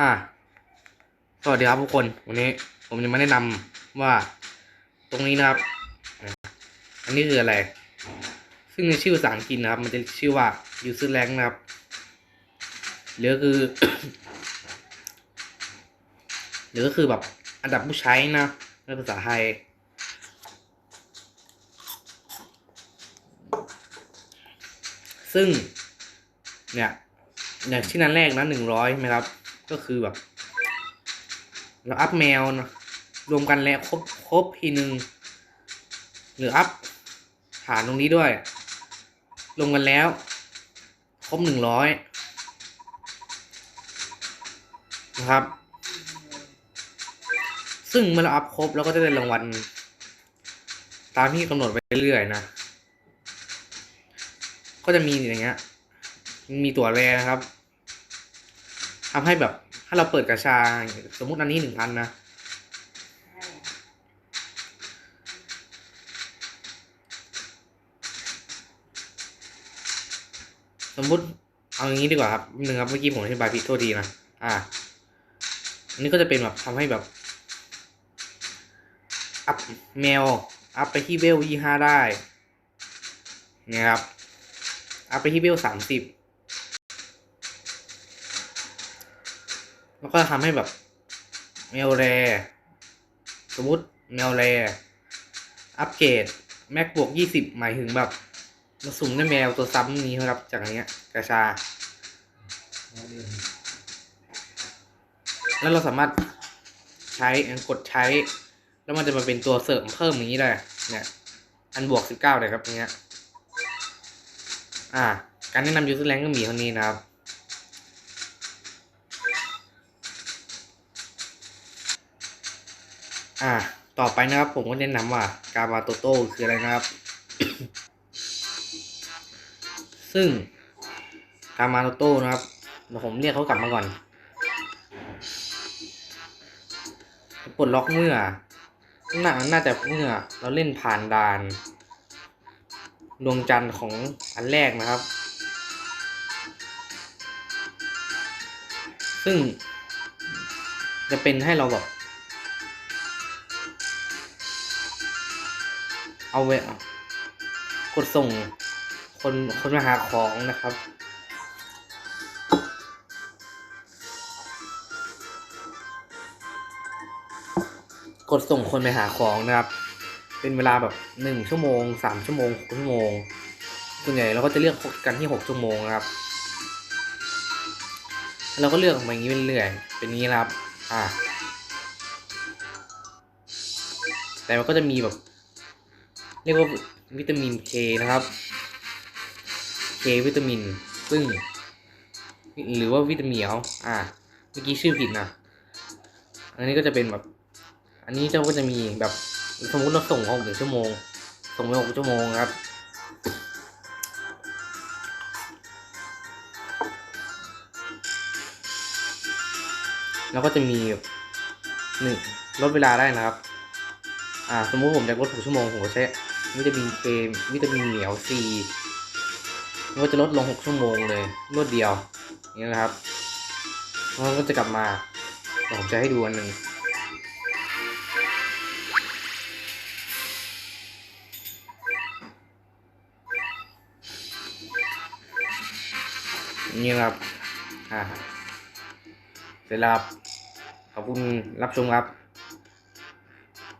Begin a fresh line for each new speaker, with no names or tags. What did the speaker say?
อ่า สวัสดีครับทุกคน วันนี้ผมจะมาแนะนำว่าตรงนี้นะครับ อันนี้คืออะไร ซึ่งในชื่อภาษาอังกฤษนะครับ มันจะชื่อว่า user rank นะครับหรือคือ หรือก็คือแบบอันดับผู้ใช้นะในภาษาไทยซึ่ง เนี่ยอย่างที่นั้นแรกนะหนึ่งร้อยใช่ไหมครับ ก็คือแบบ เราอัพแมวนะรวมกันแล้วครบครบทีหนึ่งหรืออัพฐานตรงนี้ด้วย รวมกันแล้ว ครบหนึ่งร้อยนะครับ ซึ่งเมื่อเราอัพครบเราก็จะได้รางวัลตามที่กำหนดไว้เรื่อยๆนะ ก็จะมีอย่างเงี้ย มีตัวแรนะครับ ทำให้แบบถ้าเราเปิดกระชาสมมุติอันนี้หนึ่งอันนะสมมุติเอาอย่างนี้ดีกว่าครับหนึ่งครับเมื่อกี้ผมอธิบายผิดโทษทีนะอ่าอันนี้ก็จะเป็นแบบทำให้แบบอัพแมวอัพไปที่เวลยี่ห้าได้นี่ยครับอัพไปที่เวลสามสิบ แล้วก็ทำให้แบบแมวแรสมมติแมวแรอัปเกรดแม็กบวกยี่สิบหมายถึงแบบมาสุ่มได้แมวตัวซ้ำนี้ครับจากอันเนี้ยกระชา แล้วเราสามารถใช้กดใช้ แล้วมันจะมาเป็นตัวเสริมเพิ่มอย่างนี้ได้เนี่ย อันบวกสิบเก้าเลยครับอย่างเงี้ย อ่า การแนะนำยูสแลงก็มีเท่านี้นะครับ อ่า ต่อไปนะครับผมก็แนะนำว่าการมาโตโต้คืออะไรนะครับ ซึ่งการมาโตโต้นะครับเดี๋ยวผมเรียกเขากลับมาก่อนปลดล็อกเมื่อน่าน่าจะเมื่อเราเล่นผ่านด่านดวงจันทร์ของอันแรกนะครับ ซึ่งจะเป็นให้เราแบบ เอาไว้กดส่งคนคนมาหาของนะครับ กดส่งคนไปหาของนะครับ เป็นเวลาแบบหนึ่งชั่วโมงสามชั่วโมงหกชั่วโมงส่วนใหญ่เราก็จะเลือกกันที่หกชั่วโมงนะครับเราก็เลือกมาอย่างนี้เป็นเรื่อยเป็นนี้นะครับ อ่า แต่มันก็จะมีแบบ เรียกว่าวิตามินเคนะครับเควิตามิน ซึ่ง หรือว่าวิตามินเอาอ่าเมื่อกี้ชื่อผิดนะอันนี้ก็จะเป็นแบบ อันนี้เจ้าก็จะมีแบบสมมติเราส่งหกถึงชั่วโมง ส่งไปหกชั่วโมงครับแล้วก็จะมีหนึ่งลดเวลาได้นะครับ อ่า สมมุติผมจะลดหกชั่วโมง ผมก็ใช้ วิตามินเควิตามินเหนียวซีมันก็จะลดลงหกชั่วโมงเลยรวดเดียวอย่างนี้นะครับแล้วมันก็จะกลับมาผมจะให้ดูอันหนึ่งอย่างนี่ครับอ่าเสร็จแล้วครับขอบคุณรับชมครับ